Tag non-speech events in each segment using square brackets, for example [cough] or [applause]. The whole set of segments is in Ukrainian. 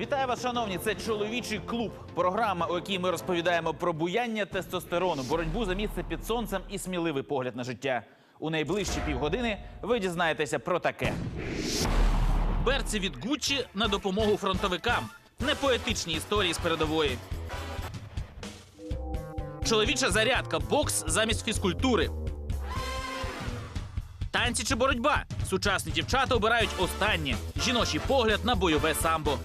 Вітаю вас, шановні! Це чоловічий клуб. Програма, у якій ми розповідаємо про буяння тестостерону, боротьбу за місце під сонцем і сміливий погляд на життя. У найближчі півгодини ви дізнаєтеся про таке. Берці від Гуччі на допомогу фронтовикам. Непоетичні історії з передової. Чоловіча зарядка, бокс замість фізкультури. Танці чи боротьба? Сучасні дівчата обирають останнє жіночий погляд на бойове самбо.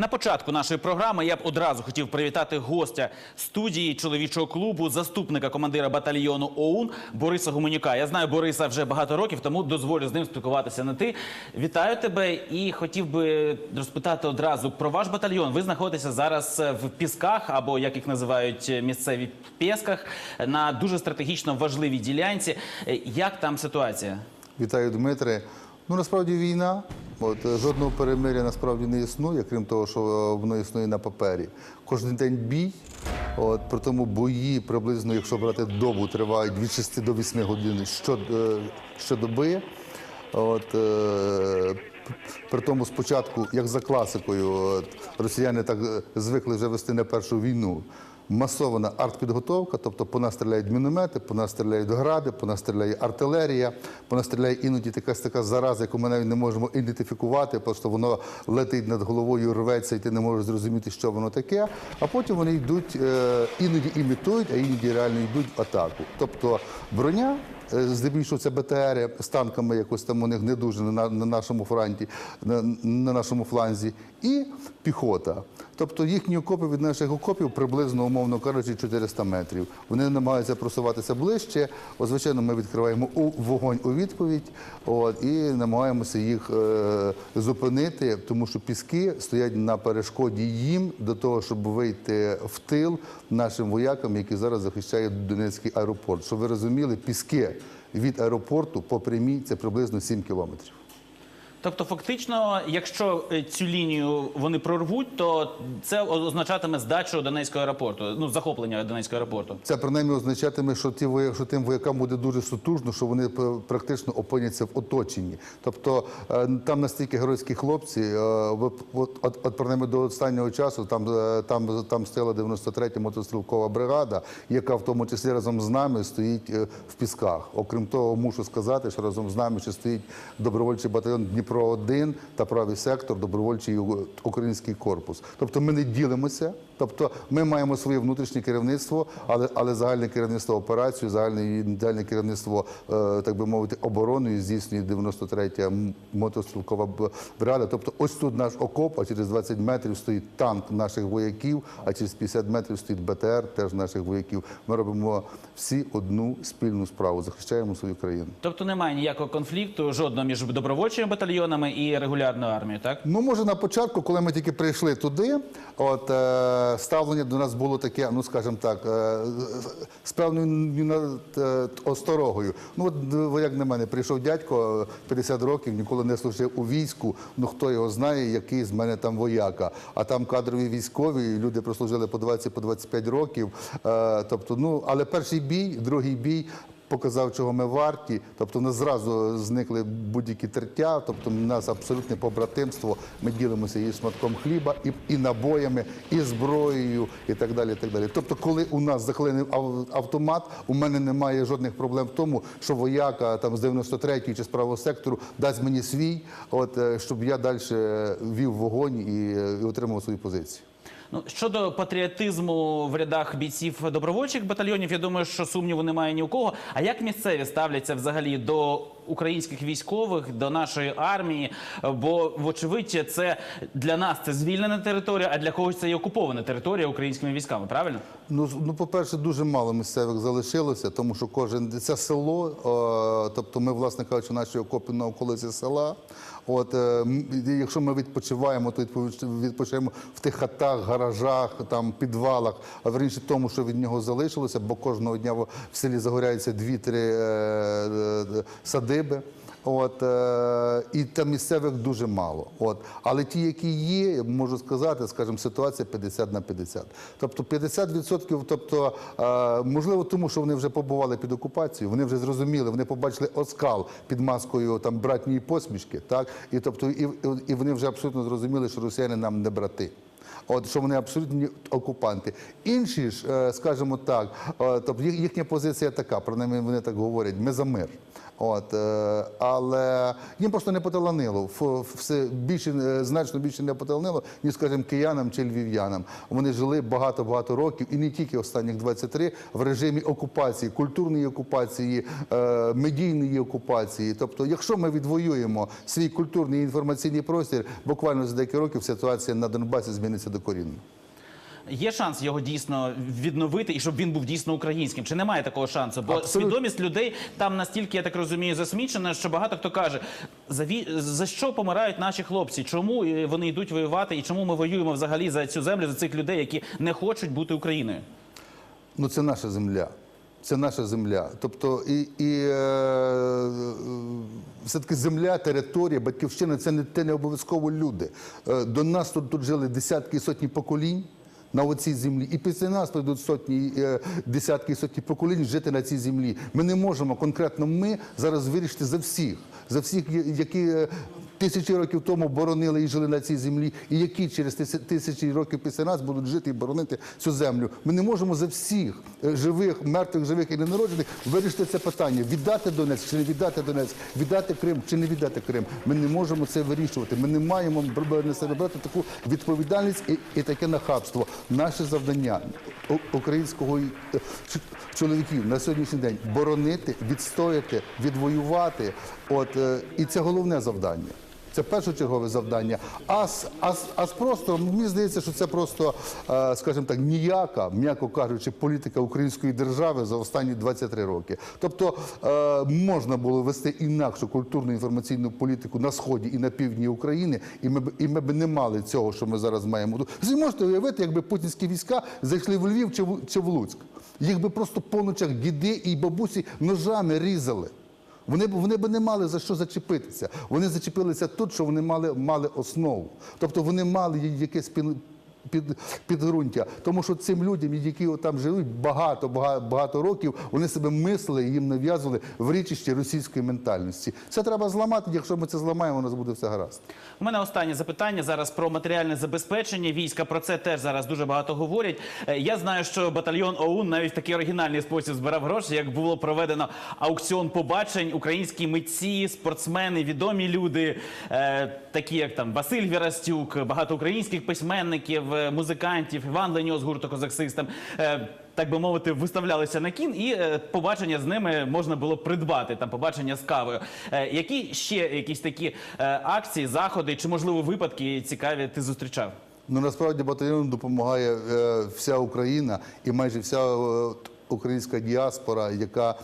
На початку нашої програми я б одразу хотів привітати гостя студії чоловічого клубу, заступника командира батальйону ОУН Бориса Гуменюка. Я знаю Бориса вже багато років, тому дозволю з ним спілкуватися на ти. Вітаю тебе і хотів би розпитати одразу про ваш батальйон. Ви знаходитеся зараз в Пісках або як їх називають місцеві Пєсках на дуже стратегічно важливій ділянці. Е, Як там ситуація? Вітаю, Дмитре. Ну насправді війна. От жодного перемиря насправді не існує, крім того, що е, воно існує на папері. Кожен день бій. От при тому бої приблизно, якщо брати добу, тривають від 6 до 8 годин е, щодоби. От, е, при тому спочатку, як за класикою, от, росіяни так звикли вже вести не першу війну. Масована артпідготовка, тобто по нас стріляють міномети, по нас стріляють гради, по нас стріляє артилерія, по нас стріляє іноді якась така зараза, яку ми навіть не можемо ідентифікувати, просто воно летить над головою, рветься, і ти не можеш зрозуміти, що воно таке. А потім вони йдуть, е, іноді імітують, а іноді реально йдуть в атаку. Тобто броня. Е, Здебільшого це БТРи з танками, якось там у них не дуже на, на нашому фронті, на нашому фланзі, і піхота. Тобто їхні окопи від наших окопів приблизно, умовно кажучи, 400 метрів. Вони намагаються просуватися ближче. От, звичайно, ми відкриваємо вогонь у відповідь і намагаємося їх е, зупинити, тому що піски стоять на перешкоді їм до того, щоб вийти в тил нашим воякам, які зараз захищають Донецький аеропорт. Щоб ви розуміли, піски від аеропорту по прямій це приблизно 7 кілометрів. Тобто, фактично, якщо е, цю лінію вони прорвуть, то це означатиме здачу Донецького аеропорту, ну захоплення Донецького аеропорту. Це принаймні означатиме, що ті що тим воякам буде дуже сутужно, що вони практично опиняться в оточенні. Тобто е, там настільки геройські хлопці, е, от, от, от, от принаймні до останнього часу там, е, там, там стояла 93-я мотострілкова бригада, яка в тому числі разом з нами стоїть е, в пісках. Окрім того, мушу сказати, що разом з нами ще стоїть добровольчий батальйон Дніпро 1 та правий сектор, добровольчий український корпус. Тобто ми не ділимося. Тобто ми маємо своє внутрішнє керівництво, але, але загальне керівництво операцію, загальне, загальне керівництво, е, так би мовити, обороною здійснює 93-я м- мотострілкова бригада. Тобто ось тут наш окоп, а через 20 метрів стоїть танк наших вояків, а через 50 метрів стоїть БТР, теж наших вояків. Ми робимо всі одну спільну справу, захищаємо свою країну. Тобто немає ніякого конфлікту жодного між добровольчими батальйонами і регулярною армією, так? Ну, може, на початку, коли ми тільки прийшли туди, от е, ставлення до нас було таке, ну скажімо так, е, з певною е, осторогою. Ну, от як на мене, прийшов дядько е, 50 років, ніколи не служив у війську. Ну хто його знає, який з мене там вояка. А там кадрові військові, люди прослужили по 20 по 25 років. Е, тобто, ну, але перший бій, другий бій показав, чого ми варті. Тобто в нас зразу зникли будь-які тертя, тобто в нас абсолютне побратимство. Ми ділимося і шматком хліба, і, і набоями, і зброєю, і так далі. І так далі. Тобто, коли у нас заклинив ав- автомат, у мене немає жодних проблем в тому, що вояка там з 93-ї чи з правого сектору дасть мені свій, от е, щоб я далі вів вогонь і, е, і отримав свою позицію. Ну щодо патріотизму в рядах бійців добровольчих батальйонів, я думаю, що сумніву немає ні у кого. А як місцеві ставляться взагалі до українських військових, до нашої армії? Бо, вочевидь, це для нас це звільнена територія, а для когось це і окупована територія українськими військами. Правильно? Ну, ну, по-перше, дуже мало місцевих залишилося, тому що кожен це село, е, тобто ми, власне кажучи, наші окопи на околиці села. От, е, якщо ми відпочиваємо, то відпоч- відпочиваємо в тих хатах, гаражах, там, підвалах, а верніше тому, що від нього залишилося, бо кожного дня в селі загоряються дві-три е, е, садиби. От, е, і там місцевих дуже мало. От. Але ті, які є, можу сказати, скажімо, ситуація 50 на 50. Тобто 50%, тобто, е, можливо, тому що вони вже побували під окупацією, вони вже зрозуміли, вони побачили оскал під маскою там, братньої посмішки, так? І, тобто, і, і вони вже абсолютно зрозуміли, що росіяни нам не брати. От що вони абсолютні окупанти. Інші ж, е, скажімо так, тобто їхня позиція така, принаймні вони так говорять: ми за мир. От, е, але їм просто не поталанило. Все більше е, значно більше не поталанило, ніж, скажімо, киянам чи львів'янам. Вони жили багато-багато років, і не тільки останніх 23, в режимі окупації, культурної окупації, е, медійної окупації. Тобто, якщо ми відвоюємо свій культурний і інформаційний простір, буквально за деякі років ситуація на Донбасі зміниться докорінно. Є шанс його дійсно відновити і щоб він був дійсно українським? Чи немає такого шансу? Бо Абсолютно. свідомість людей там настільки, я так розумію, засмічена, що багато хто каже, за, ві- за що помирають наші хлопці? Чому е, вони йдуть воювати? І чому ми воюємо взагалі за цю землю, за цих людей, які не хочуть бути Україною? Ну, це наша земля. Це наша земля. Тобто, і, і е, все-таки земля, територія, батьківщина це не, це не обов'язково люди. Е, до нас тут, тут жили десятки і сотні поколінь. На оцій землі, і після нас прийдуть сотні, е, десятки і сотні поколінь жити на цій землі. Ми не можемо конкретно ми зараз вирішити за всіх, за всіх, які тисячі років тому боронили і жили на цій землі, і які через тисячі років після нас будуть жити і боронити цю землю. Ми не можемо за всіх е, живих, мертвих, живих і ненароджених вирішити це питання: віддати Донецьк чи не віддати Донецьк, віддати Крим чи не віддати Крим. Ми не можемо це вирішувати. Ми не маємо на себе брати таку відповідальність і, і таке нахабство. Наше завдання українського е, чоловіків на сьогоднішній день боронити, відстояти, відвоювати. От е, і це головне завдання. Це першочергове завдання. А а, а просто мені здається, що це просто, е, скажімо так, ніяка, м'яко кажучи, політика української держави за останні 23 роки. Тобто е, можна було вести інакшу культурну інформаційну політику на сході і на півдні України, і ми б і ми б не мали цього, що ми зараз маємо. Ви можете уявити, якби путінські війська зайшли в Львів чи в, чи в Луцьк. Їх би просто по ночах діди і бабусі ножами різали. Вони б вони б не мали за що зачепитися. Вони зачепилися тут, що вони мали, мали основу. Тобто вони мали якесь під, під, підґрунтя. Тому що цим людям, які там живуть багато, багато, багато років, вони себе мислили і їм нав'язували в річищі російської ментальності. Це треба зламати. Якщо ми це зламаємо, у нас буде все гаразд. У мене останнє запитання зараз про матеріальне забезпечення війська. Про це теж зараз дуже багато говорять. Е, Я знаю, що батальйон ОУН навіть в такий оригінальний спосіб збирав гроші, як було проведено аукціон побачень. Українські митці, спортсмени, відомі люди, е, такі як там Василь Вірастюк, багато українських письменників, музикантів, Іван Леньо з гурту Козаксистам. Е, так би мовити, виставлялися на кін, і е, побачення з ними можна було придбати. Там побачення з кавою. Е, які ще якісь такі акції, заходи чи можливо випадки цікаві ти зустрічав? Ну насправді батальйону допомагає вся Україна і майже вся українська діаспора, яка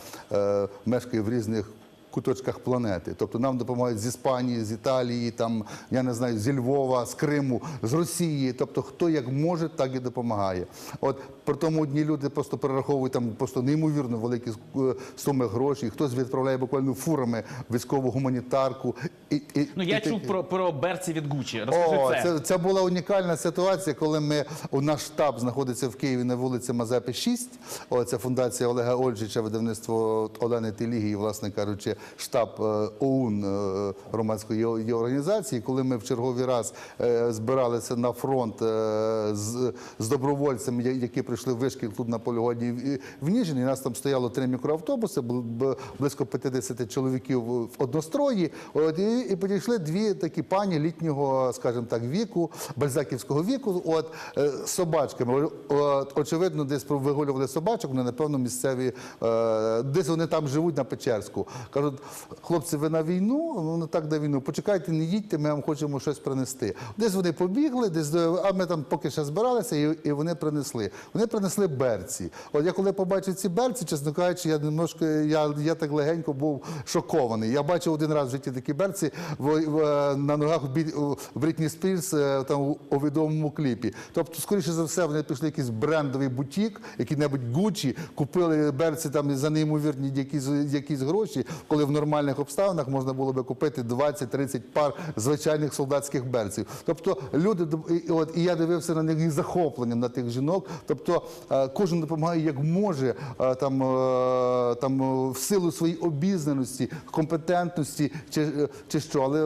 мешкає в різних. Куточках планети, тобто нам допомагають з Іспанії, з Італії, там я не знаю, зі Львова, з Криму, з Росії. Тобто, хто як може, так і допомагає. От при тому одні люди просто перераховують там просто неймовірно великі е, суми грошей. Хтось відправляє буквально фурами військову гуманітарку. І, і, Ну я і чув таке. про, про берці від Гучі. Розкажи О, це. це, це була унікальна ситуація, коли ми у наш штаб знаходиться в Києві на вулиці Мазепи 6. О, це фундація Олега Ольжича, видавництво Олени Теліги, і, власне кажучи, штаб е, ОУН е, громадської її- організації. Коли ми в черговий раз е, збиралися на фронт з, з добровольцями, які прийшли в вишкіл тут на полігоні в- Ніжині, нас там стояло три мікроавтобуси, бл- близько 50 чоловіків в однострої. От, і, і підійшли дві такі пані літнього, скажімо так, віку, бальзаківського віку, от собачками. От, очевидно, десь вигулювали собачок, вони, напевно, місцеві, десь вони там живуть на Печерську. Кажуть, хлопці, ви на війну? Ну так на війну. Почекайте, не їдьте, ми вам хочемо щось принести. Десь вони побігли, десь а ми там поки ще збиралися, і, і вони принесли. Вони принесли берці. От я коли побачив ці берці, чесно кажучи, я немножко, я, я так легенько був шокований. Я бачив один раз в житті такі берці в, в- на ногах в Брітні Спірс е, там у, у відомому кліпі. Тобто, скоріше за все, вони пішли в якийсь брендовий бутік, який-небудь Гуччі, купили берці там за неймовірні якісь, якісь гроші. Коли в нормальних обставинах можна було би купити 20-30 пар звичайних солдатських берців. Тобто люди і, от, і я дивився на них із захопленням на тих жінок. Тобто е, кожен допомагає як може, е, там, е, там в силу своєї обізнаності, компетентності чи, чи що. Але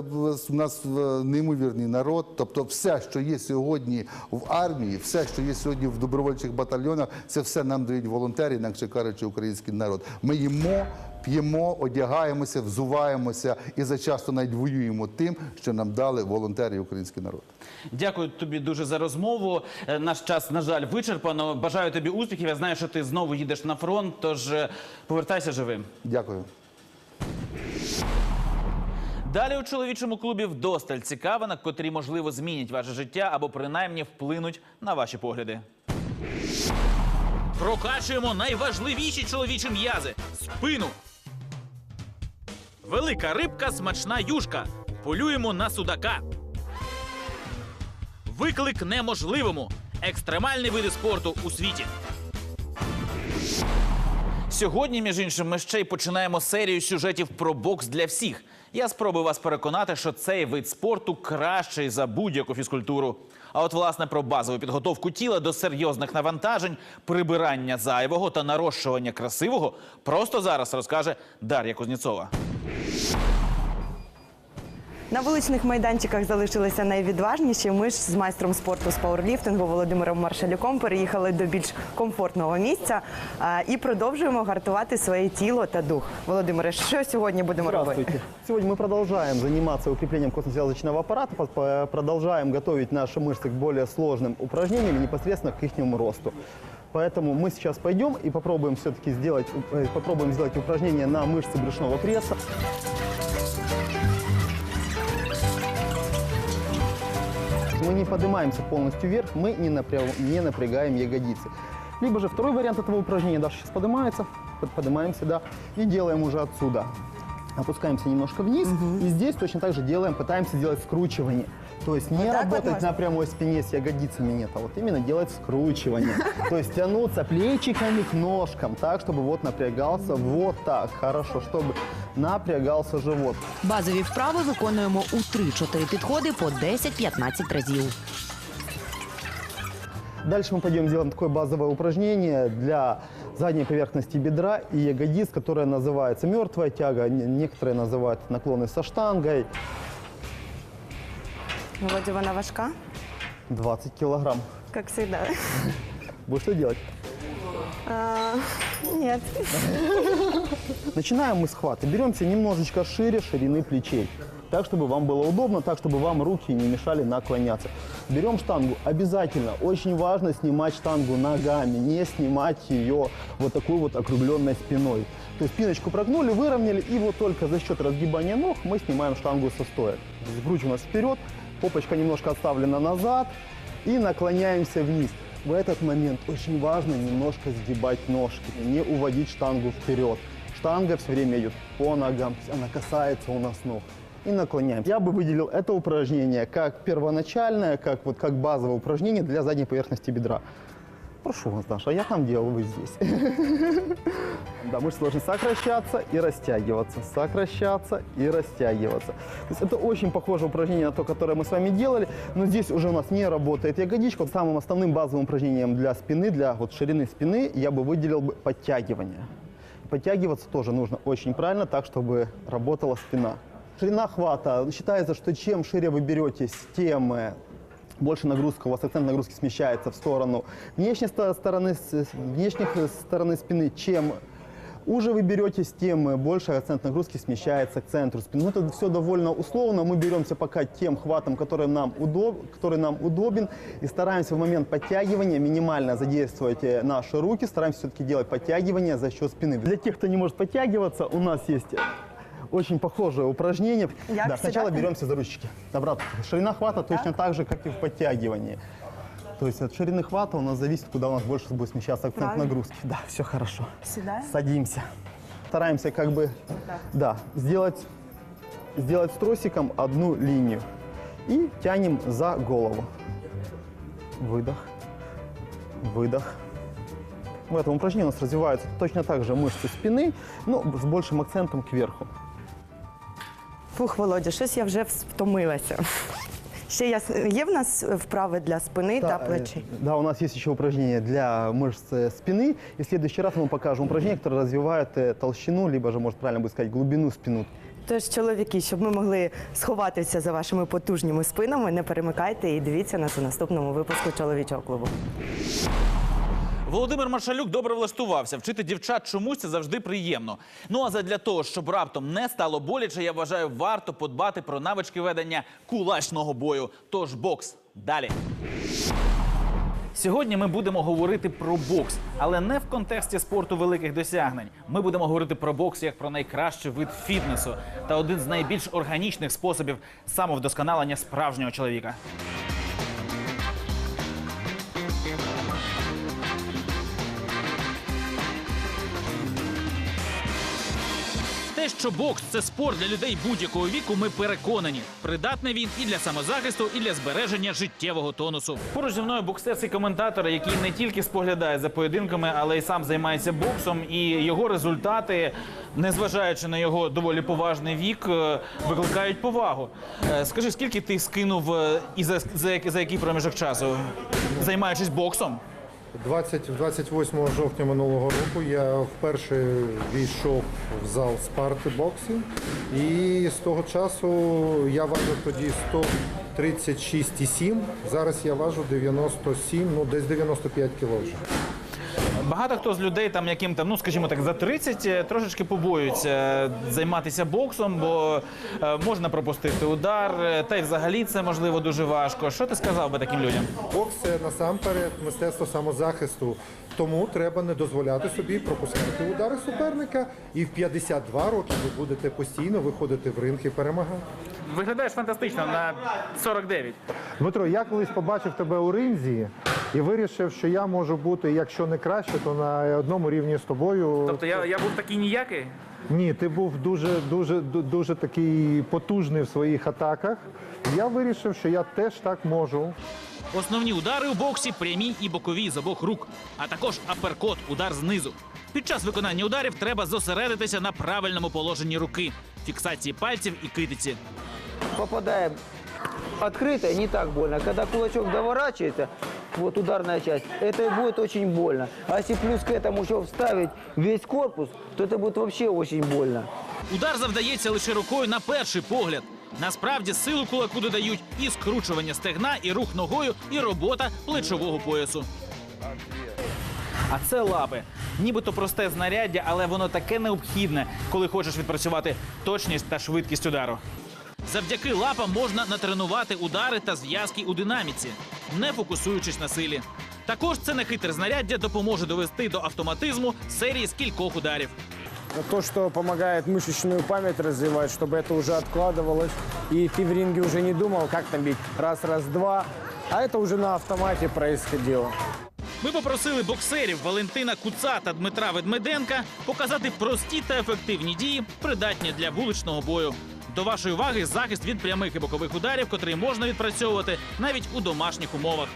у нас неймовірний народ. Тобто, все, що є сьогодні в армії, все, що є сьогодні в добровольчих батальйонах, це все нам дають волонтери, інакше кажучи, український народ. Ми їмо. П'ємо, одягаємося, взуваємося і зачасто навіть воюємо тим, що нам дали волонтери і український народ. Дякую тобі дуже за розмову. Е, Наш час, на жаль, вичерпано. Бажаю тобі успіхів. Я знаю, що ти знову їдеш на фронт, тож е, повертайся живим. Дякую. Далі у чоловічому клубі вдосталь цікавинок, котрі, можливо, змінять ваше життя або принаймні вплинуть на ваші погляди. Прокачуємо найважливіші чоловічі м'язи спину. Велика рибка, смачна юшка. Полюємо на судака. Виклик неможливому. Екстремальні види спорту у світі. Сьогодні, між іншим, ми ще й починаємо серію сюжетів про бокс для всіх. Я спробую вас переконати, що цей вид спорту кращий за будь-яку фізкультуру. А от власне про базову підготовку тіла до серйозних навантажень, прибирання зайвого та нарощування красивого просто зараз розкаже Дар'я Кузнєцова. На вуличних майданчиках залишилися найвідважніші. Ми ж з майстром спорту з пауерліфтингу Володимиром Маршалюком переїхали до більш комфортного місця а, і продовжуємо гартувати своє тіло та дух. Володимире, що сьогодні будемо робити? Здравствуйте. Сегодня мы продолжаем заниматься укреплением костно-связочного аппарата, по- по- продолжаем готовить наши мышцы к более сложным упражнениям и непосредственно к их росту. Поэтому мы сейчас пойдем и попробуем все-таки сделать, э, попробуем сделать упражнение на мышцы брюшного пресса. Мы не поднимаемся полностью вверх, мы не, напря- не напрягаем ягодицы. Либо же второй вариант этого упражнения, Даша сейчас поднимается, под- поднимаемся, да, и делаем уже отсюда. Опускаемся немножко вниз, и здесь точно так же делаем, пытаемся сделать скручивание. То есть не Вот так вот работать можно? на прямой спине с ягодицами, нет, а вот именно делать скручивание. [laughs] То есть тянуться плечиками к ножкам, так, чтобы вот напрягался вот так, хорошо, чтобы напрягался живот. Базові вправи виконуємо у 3-4 підходи по 10-15 разів. Дальше мы пойдем сделаем такое базовое упражнение для задней поверхности бедра и ягодиц, которое называется мертвая тяга, не- некоторые называют наклоны со штангой, Володя, вона важка, 20 килограмм. як завжди. [laughs] Будешь что делать? А, Ні. [laughs] Начинаем мы с хвата. Беремся немножечко шире ширины плечей. Так, чтобы вам было удобно, так, чтобы вам руки не мешали наклоняться. Берем штангу. Обязательно, очень важно снимать штангу ногами, не снимать ее вот такой вот округленной спиной. То есть спиночку прогнули, выровняли, и вот только за счет разгибания ног мы снимаем штангу со стоя. У нас вперед, попочка немножко отставлена назад, и наклоняемся вниз. В этот момент очень важно немножко сгибать ножки, не уводить штангу вперед. Штанга все время идет по ногам, она касается у нас ног. И наклоняемся. Я бы выделил это упражнение как первоначальное, как, вот, как базовое упражнение для задней поверхности бедра. Прошу вас, Даша, я там делал, вы здесь. [laughs] Да, мышцы должны сокращаться и растягиваться, сокращаться и растягиваться. То есть это очень похожее упражнение на то, которое мы с вами делали, но здесь уже у нас не работает ягодичка. Самым основным базовым упражнением для спины, для вот ширины спины я бы выделил бы подтягивание. Подтягиваться тоже нужно очень правильно, так, чтобы работала спина. Ширина хвата. Считается, что чем шире вы беретесь, тем э, больше нагрузка, у вас акцент нагрузки смещается в сторону внешней сто- стороны, внешних э, стороны спины. Чем уже вы беретесь, тем э, больше акцент нагрузки смещается к центру спины. Ну, это все довольно условно. Мы беремся пока тем хватом, который нам, удоб, который нам удобен, и стараемся в момент подтягивания минимально задействовать э, наши руки, стараемся все-таки делать подтягивания за счет спины. Для тех, кто не может подтягиваться, у нас есть очень похожее упражнение. Як да, сначала всегда? беремся за ручки. Обратно. Ширина хвата точно так же, как и в подтягивании. То есть от ширины хвата у нас зависит, куда у нас больше будет смещаться акцент Правильно. нагрузки. Да, все хорошо. Сідаємо? Садимся. Стараемся как бы, да, сделать, сделать с тросиком одну линию. И тянем за голову. Выдох. Выдох. В этом упражнении у нас развиваются точно так же мышцы спины, но с большим акцентом кверху. Фух, Володя, щось я вже втомилася. Ще я, є в нас вправи для спини та Да, э, плечей? Да, у нас есть еще упражнение для мышц э, спины. И в следующий раз мы вам покажем упражнение, которое развивает э, толщину, либо же, может правильно будет сказать, глубину спину. Тож, чоловіки, щоб ми могли сховатися за вашими потужніми спинами, не перемикайте і дивіться нас у наступному випуску чоловічого клубу. Володимир Маршалюк добре влаштувався. Вчити дівчат чомусь завжди приємно. Ну а задля того, щоб раптом не стало боляче, я вважаю, варто подбати про навички ведення кулачного бою. Тож бокс далі. Сьогодні ми будемо говорити про бокс, але не в контексті спорту великих досягнень. Ми будемо говорити про бокс як про найкращий вид фітнесу та один з найбільш органічних способів самовдосконалення справжнього чоловіка. Що бокс це спорт для людей будь-якого віку, ми переконані. Придатний він і для самозахисту, і для збереження життєвого тонусу. Поруч зі мною боксерський коментатор, який не тільки споглядає за поєдинками, але й сам займається боксом. І його результати, незважаючи на його доволі поважний вік, е, викликають повагу. Е, Скажи, скільки ти скинув е, і за, за, за який проміжок часу, займаючись боксом? 20, 28 жовтня минулого року я вперше війшов в зал спарти боксинг І з того часу я важив тоді 136,7. Зараз я важу 97, ну десь 95 кіло вже. Багато хто з людей, там яким там, ну скажімо так, за 30, е, трошечки побоюються е, займатися боксом, бо е, можна пропустити удар, та й взагалі це можливо дуже важко. Що ти сказав би таким людям? Бокс це насамперед мистецтво самозахисту. Тому треба не дозволяти собі пропускати удари суперника. І в 52 роки ви будете постійно виходити в ринг і перемагати. Виглядаєш фантастично на 49. Дмитро, я колись побачив тебе у ринзі і вирішив, що я можу бути, якщо не краще, то на одному рівні з тобою. Тобто я, я був такий ніякий. Ні, ти був дуже, дуже, дуже такий потужний в своїх атаках. Я вирішив, що я теж так можу. Основні удари у боксі прямі і бокові з обох рук, а також аперкот, удар знизу. Під час виконання ударів треба зосередитися на правильному положенні руки, фіксації пальців і китиці. попадаем открыто, не так больно. Когда кулачок доворачивается, вот ударная часть, это и будет очень больно. А если плюс к этому еще вставить весь корпус, то это будет вообще очень больно. Удар завдається лише рукою на перший погляд. Насправді силу кулаку додають і скручування стегна, і рух ногою, і робота плечового поясу. А це лапи. Нібито просте знаряддя, але воно таке необхідне, коли хочеш відпрацювати точність та швидкість удару. Завдяки лапам можна натренувати удари та зв'язки у динаміці, не фокусуючись на силі. Також це нехитре знаряддя допоможе довести до автоматизму серії з кількох ударів То, что помогает мышечную память развивать, чтобы это уже откладывалось. И ты в ринге уже не думал, как там бить. Раз, раз, два. А это уже на автомате происходило. Ми попросили боксерів Валентина Куца та Дмитра Ведмеденка показати прості та ефективні дії, придатні для вуличного бою. До вашої уваги захист від прямих і бокових ударів, котрий можна відпрацьовувати навіть у домашніх умовах.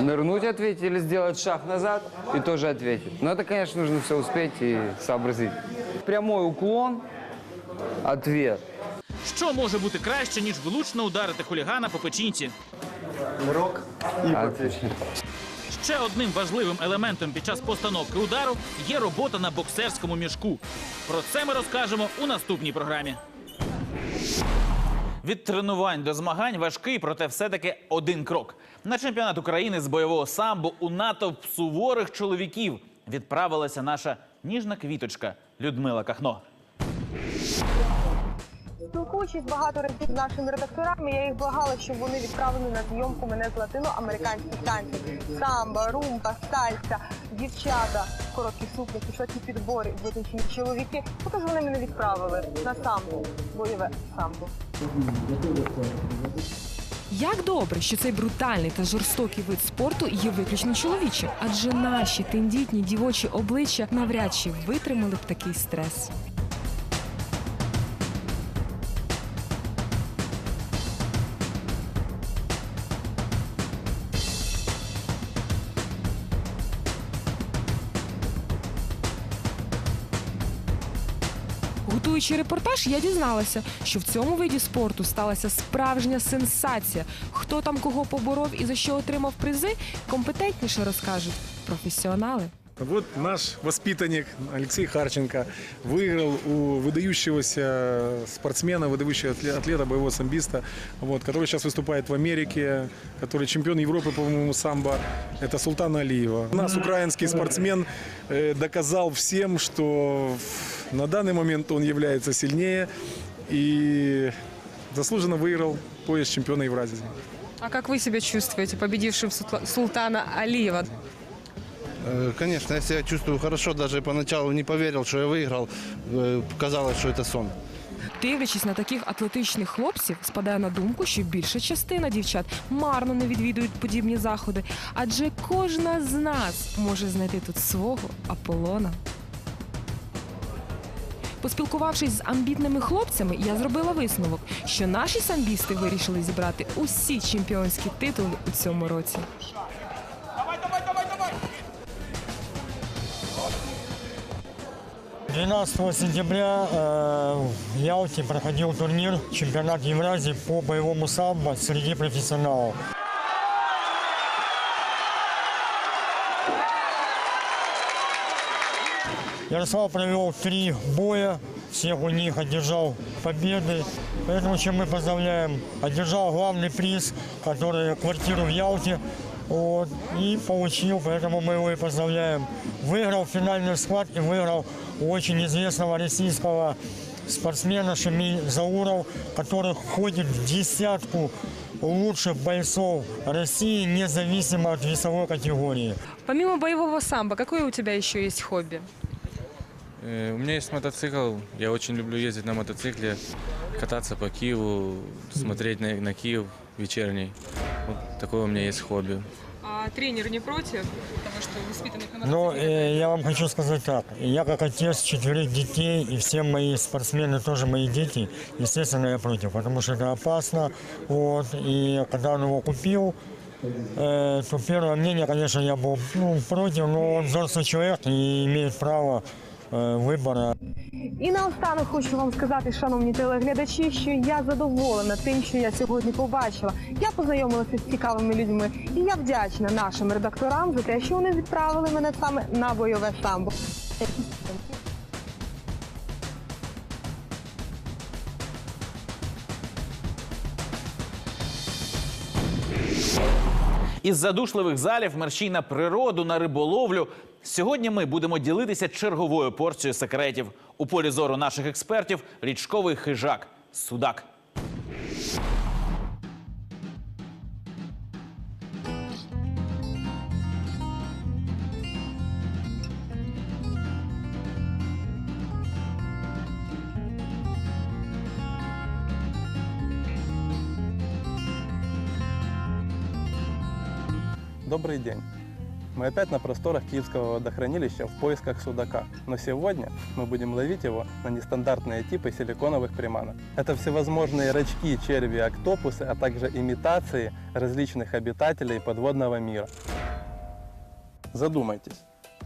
Нырнуть ответить или сделать шаг назад и тоже ответить. Но это, конечно, нужно все успеть и сообразить. Прямой уклон, ответ. Що може бути краще, ніж влучно ударити хулігана по печінці? Рок і Отлично. Ще одним важливим елементом під час постановки удару є робота на боксерському мішку. Про це ми розкажемо у наступній програмі. Від тренувань до змагань важкий, проте все-таки один крок. На чемпіонат України з бойового самбо у натовп суворих чоловіків відправилася наша ніжна квіточка Людмила Кахно. Спілкуючись багато разів з нашими редакторами, я їх благала, щоб вони відправили на зйомку мене з латиноамериканських танців. Самба, румба, сальса, дівчата, короткі сукні, високі підбори, витончені чоловіки. Отож вони мене відправили на самбу, бойове самбо. Як добре, що цей брутальний та жорстокий вид спорту є виключно чоловічим, адже наші тендітні дівочі обличчя навряд чи витримали б такий стрес. Готуючи репортаж, я дізналася, що в цьому виді спорту сталася справжня сенсація. Хто там кого поборов і за що отримав призи, компетентніше розкажуть професіонали. Вот наш воспитанник Алексей Харченко выиграл у выдающегося спортсмена, выдающего атле- атлета, боевого самбиста, вот, который сейчас выступает в Америке, который чемпион Европы, по-моему, самбо. Это Султан Алиева. У нас украинский спортсмен э, доказал всем, что на данный момент он является сильнее и заслуженно выиграл пояс чемпиона Евразии. А как вы себя чувствуете, победившим Султана Алиева? Э, Конечно, я себя чувствую хорошо, даже поначалу не поверил, что я выиграл. Э, Казалось, что это сон. Дивлячись на таких атлетичних хлопців, спадає на думку, що більша частина дівчат марно не відвідують подібні заходи, адже кожна з нас може знайти тут свого Аполлона. Поспілкувавшись з амбітними хлопцями, я зробила висновок, що наші самбісти вирішили зібрати усі чемпіонські титули у цьому році. 12 сентября э, в Ялте проходил турнир чемпионат Евразии по боевому самбо среди профессионалов. Ярослав провел три боя, всех у них одержал победы. Поэтому чем мы поздравляем. Одержал главный приз, который квартиру в Ялте. Вот, и получил, поэтому мы его и поздравляем. Выиграл финальный склад и выиграл у очень известного российского спортсмена Шамиль Зауров, который входит в десятку лучших бойцов России, независимо от весовой категории. Помимо боевого самбо, какое у тебя еще есть хобби? Э, У меня есть мотоцикл. Я очень люблю ездить на мотоцикле, кататься по Киеву, смотреть на, на Киев вечерний. Вот такое у меня есть хобби. А тренер не против того, что воспитанных на Но э, я вам хочу сказать так. Я как отец четверых детей, и все мои спортсмены тоже мои дети, естественно, я против, потому что это опасно. Вот, и когда он его купил, э, то первое мнение, конечно, я был ну, против, но он взрослый человек и имеет право э, выбора. І наостанок хочу вам сказати, шановні телеглядачі, що я задоволена тим, що я сьогодні побачила. Я познайомилася з цікавими людьми, і я вдячна нашим редакторам за те, що вони відправили мене саме на бойове самбо. Із задушливих залів мерщій на природу, на риболовлю. Сьогодні ми будемо ділитися черговою порцією секретів. У полі зору наших експертів річковий хижак судак. Добрый день. Мы опять на просторах Киевского водохранилища в поисках судака. Но сегодня мы будем ловить его на нестандартные типы силиконовых приманок. Это всевозможные рачки, черви, октопусы, а также имитации различных обитателей подводного мира. Задумайтесь,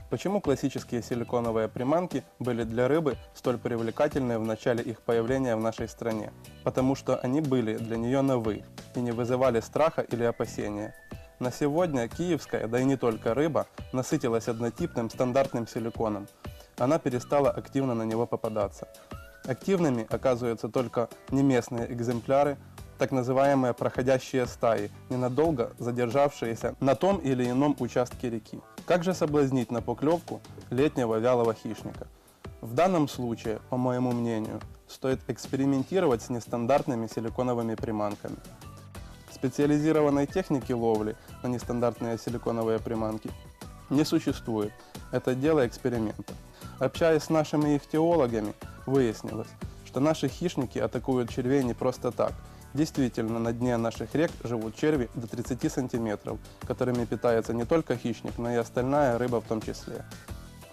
почему классические силиконовые приманки были для рыбы столь привлекательны в начале их появления в нашей стране? Потому что они были для нее новы и не вызывали страха или опасения. На сегодня киевская, да и не только рыба, насытилась однотипным стандартным силиконом. Она перестала активно на него попадаться. Активными оказываются только неместные экземпляры, так называемые проходящие стаи, ненадолго задержавшиеся на том или ином участке реки. Как же соблазнить на поклевку летнего вялого хищника? В данном случае, по моему мнению, стоит экспериментировать с нестандартными силиконовыми приманками. Специализированной техники ловли на нестандартные силиконовые приманки не существует. Это дело эксперимента. Общаясь с нашими ихтиологами, выяснилось, что наши хищники атакуют червей не просто так. Действительно, на дне наших рек живут черви до 30 сантиметров, которыми питается не только хищник, но и остальная рыба в том числе.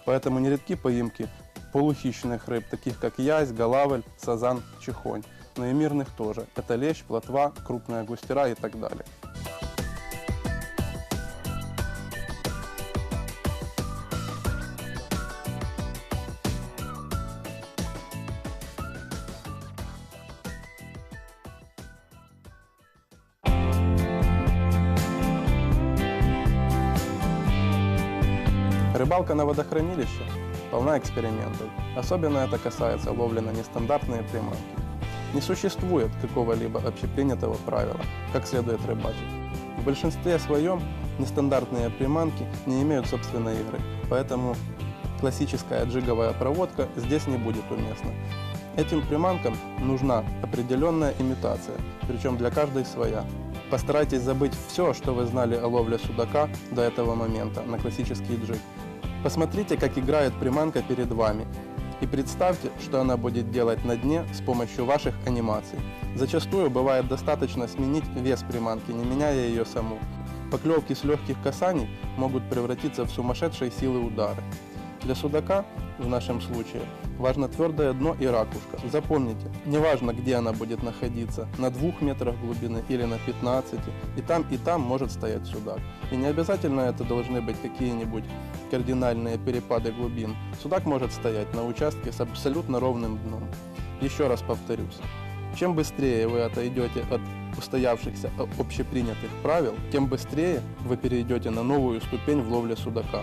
Поэтому нередки поимки полухищенных рыб, таких как ясь, голавль, сазан, чехонь. Но и мирных тоже. Это лещ, плотва, крупная густера и так далее. Рыбалка на водохранилище полна экспериментов. Особенно это касается ловли на нестандартные приманки. Не существует какого-либо общепринятого правила, как следует рыбачить. В большинстве своем нестандартные приманки не имеют собственной игры, поэтому классическая джиговая проводка здесь не будет уместна. Этим приманкам нужна определенная имитация, причем для каждой своя. Постарайтесь забыть все, что вы знали о ловле судака до этого момента на классический джиг. Посмотрите, как играет приманка перед вами, и представьте, что она будет делать на дне с помощью ваших анимаций. Зачастую бывает достаточно сменить вес приманки, не меняя ее саму. Поклевки с легких касаний могут превратиться в сумасшедшие силы удары. Для судака, в нашем случае, важно твердое дно и ракушка. Запомните, неважно где она будет находиться, на двух метрах глубины или на 15, и там и там может стоять судак. И не обязательно это должны быть какие-нибудь кардинальные перепады глубин. Судак может стоять на участке с абсолютно ровным дном. Еще раз повторюсь, чем быстрее вы отойдете от устоявшихся э, общепринятых правил, тем быстрее вы перейдете на новую ступень в ловле судака.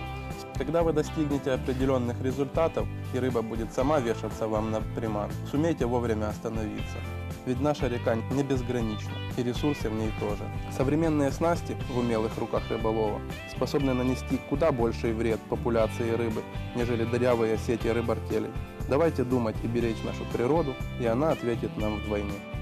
Когда вы достигнете определенных результатов, и рыба будет сама вешаться вам на приман, сумейте вовремя остановиться. Ведь наша река не безгранична, и ресурсы в ней тоже. Современные снасти в умелых руках рыболова способны нанести куда больший вред популяции рыбы, нежели дырявые сети рыбартелей. Давайте думать и беречь нашу природу, и она ответит нам вдвойне.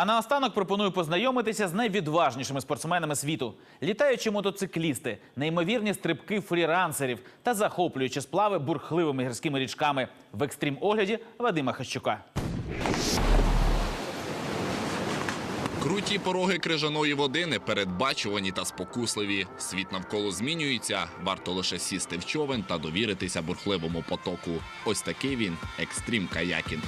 А наостанок пропоную познайомитися з найвідважнішими спортсменами світу: літаючі мотоциклісти, неймовірні стрибки фрірансерів та захоплюючі сплави бурхливими гірськими річками в екстрім огляді Вадима Хащука. Круті пороги крижаної води непередбачувані та спокусливі. Світ навколо змінюється. Варто лише сісти в човен та довіритися бурхливому потоку. Ось такий він екстрім каякінг.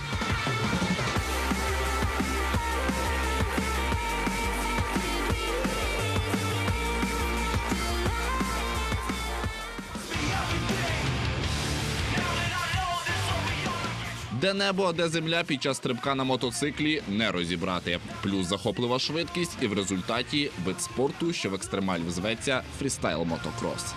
Де небо, а де земля під час стрибка на мотоциклі не розібрати. Плюс захоплива швидкість, і в результаті вид спорту, що в екстремаль зветься фрістайл мотокрос.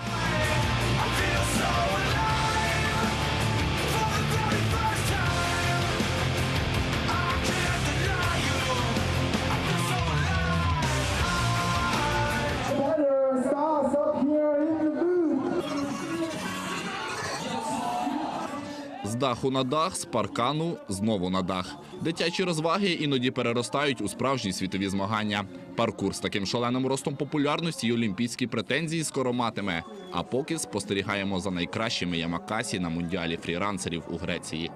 Даху на дах, з паркану знову на дах. Дитячі розваги іноді переростають у справжні світові змагання. Паркур з таким шаленим ростом популярності й олімпійські претензії скоро матиме. А поки спостерігаємо за найкращими ямакасі на мундіалі фрірансерів у Греції.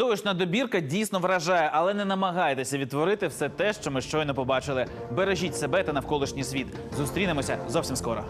Видовищна добірка дійсно вражає, але не намагайтеся відтворити все те, що ми щойно побачили. Бережіть себе та навколишній світ. Зустрінемося зовсім скоро.